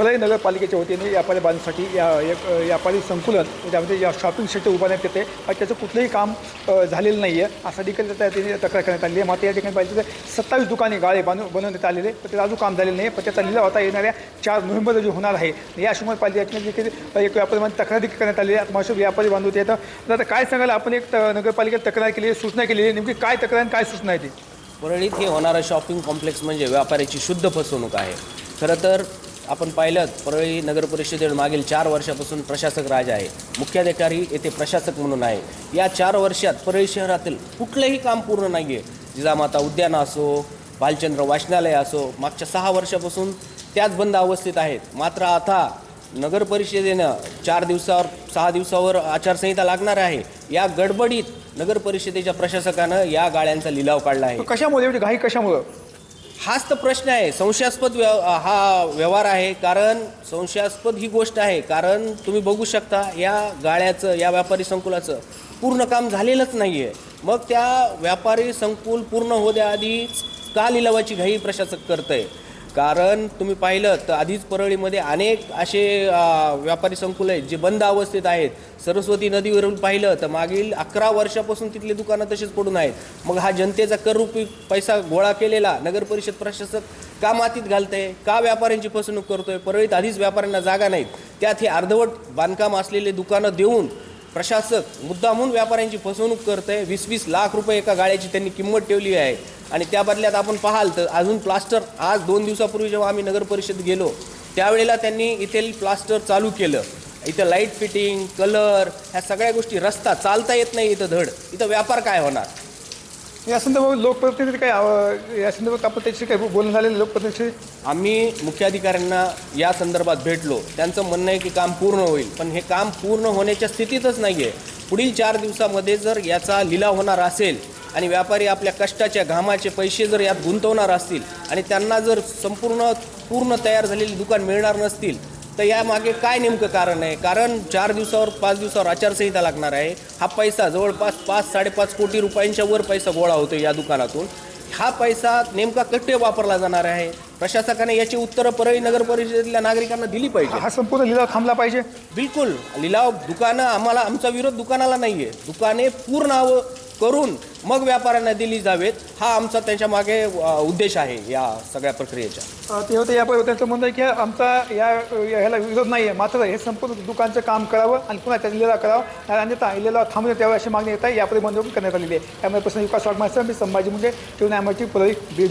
अकोलाही नगरपालिकेच्या वतीने व्यापारी बांधण्यासाठी या एक व्यापारी संकुलन त्यामध्ये या शॉपिंग सेंटर उभारण्यात येते आणि त्याचं कुठलंही काम झालेलं नाही आहे असा देखील त्या त्याने तक्रार करण्यात आली आहे. मात्र या ठिकाणी पाहिजे तर सत्तावीस दुकाने गाळे बांधून बनवण्यात आलेले पण त्याचं अजून काम झालेलं नाही पण त्याचा लिलाव आता येणाऱ्या चार नोव्हेंबर रोजी होणार आहे. या शुमार पाहिजे देखील एक व्यापारी बांध तक्रार देखील करण्यात आलेली आहे. आता व्यापारी बांधव येतं तर आता काय सांगायला आपण एक नगरपालिकेत तक्रार केली सूचना केलेली आहे. नेमकी काय तक्रार आणि काय सूचना आहे ती? परळीत हे होणारं शॉपिंग कॉम्प्लेक्स म्हणजे व्यापाऱ्याची शुद्ध फसवणूक आहे. खरं तर आपण पाहिलं परळी नगर परिषदेवर मागील चार वर्षापासून प्रशासक राज आहे. मुख्याधिकारी येथे प्रशासक म्हणून आहे. या चार वर्षात परळी शहरातील कुठलंही काम पूर्ण नाही आहे जिजामाता उद्यान असो बालचंद्र वाचनालय असो मागच्या सहा वर्षापासून त्याच बंद अवस्थेत आहेत. मात्र आता नगर परिषदेनं चार दिवसावर सहा दिवसावर आचारसंहिता लागणार आहे. या गडबडीत नगर परिषदेच्या प्रशासकानं या गाळ्यांचा लिलाव काढला आहे. कशामुळे? घाई कशामुळं? हाच तर प्रश्न आहे. संशयास्पद व्यव हा व्यवहार आहे. कारण संशयास्पद ही गोष्ट आहे. कारण तुम्ही बघू शकता या गाळ्याचं या व्यापारी संकुलाचं पूर्ण काम झालेलंच नाही आहे मग त्या व्यापारी संकुल पूर्ण होण्याआधीच का लिलावाची घाई प्रशासक करत आहे कारण तुम्ही पाहिलं तर आधीच परळीमध्ये अनेक असे व्यापारी संकुल आहेत जे बंद अवस्थेत आहेत. सरस्वती नदीवरून पाहिलं तर मागील अकरा वर्षापासून तिथली दुकानं तशीच पडून आहेत. मग हा जनतेचा कररूपी पैसा गोळा केलेला नगर परिषद प्रशासक का मातीत घालतंय? का व्यापाऱ्यांची फसवणूक करतोय? परळीत आधीच व्यापाऱ्यांना जागा नाहीत. त्यात हे अर्धवट बांधकाम असलेले दुकानं देऊन प्रशासक मुद्दामून व्यापाऱ्यांची फसवणूक करतंय. वीस वीस लाख रुपये एका गाड्याची त्यांनी किंमत ठेवली आहे. आणि त्या बदल्यात आपण पाहाल तर अजून प्लास्टर आज दोन दिवसापूर्वी जेव्हा आम्ही नगर परिषद गेलो त्यावेळेला त्यांनी इथे प्लास्टर चालू केलं. इथं लाइट फिटिंग कलर ह्या सगळ्या गोष्टी रस्ता चालता येत नाही इथं धड. इथं व्यापार काय होणार? या संदर्भात लोकप्रतिनिधी काय अ, या संदर्भात आपण त्याची काही बोलणं झालेलं लोकप्रतिनिधी आम्ही मुख्याधिकाऱ्यांना या संदर्भात भेटलो. त्यांचं म्हणणं आहे की काम पूर्ण होईल. पण हे काम पूर्ण होण्याच्या स्थितीतच नाही आहे पुढील चार दिवसामध्ये जर याचा लिलाव होणार असेल आणि व्यापारी आपल्या कष्टाच्या घामाचे पैसे जर यात गुंतवणार असतील आणि त्यांना जर संपूर्ण पूर्ण तयार झालेली दुकान मिळणार नसतील तर यामागे काय नेमकं कारण आहे? कारण चार दिवसावर पाच दिवसावर आचारसंहिता लागणार आहे. हा पैसा जवळपास पाच साडेपाच कोटी रुपयांच्या वर पैसा गोळा होतो या दुकानातून. हा पैसा नेमका कट्टे वापरला जाणार आहे. प्रशासकाने याची उत्तरं परळी नगर परिषदेतल्या नागरिकांना दिली पाहिजे. हा संपूर्ण लिलाव थांबला पाहिजे. बिलकुल. लिलाव दुकानं आम्हाला आमचा विरोध दुकानाला नाही आहे दुकाने पूर्ण आव- करून मग व्यापाऱ्यांना दिली जावेत. हा आमचा त्यांच्या मागे अ, उद्देश आहे या सगळ्या प्रक्रियेच्या. अ, ते होतं या त्यांचं म्हणणं आहे की आमचा या ह्याला विरोध नाही आहे मात्र हे संपूर्ण दुकानचं काम करावं आणि पुन्हा त्याचा लिलाव करावं. आणि अन्यथा लिलाव थांबवण्यात यावं अशी मागणी येत आहे. यापुढे बंद करण्यात आलेली आहे. त्यामुळे प्रश्न विकास मी संभाजी मुंडे ठेवून एमआयटी परळी बीड.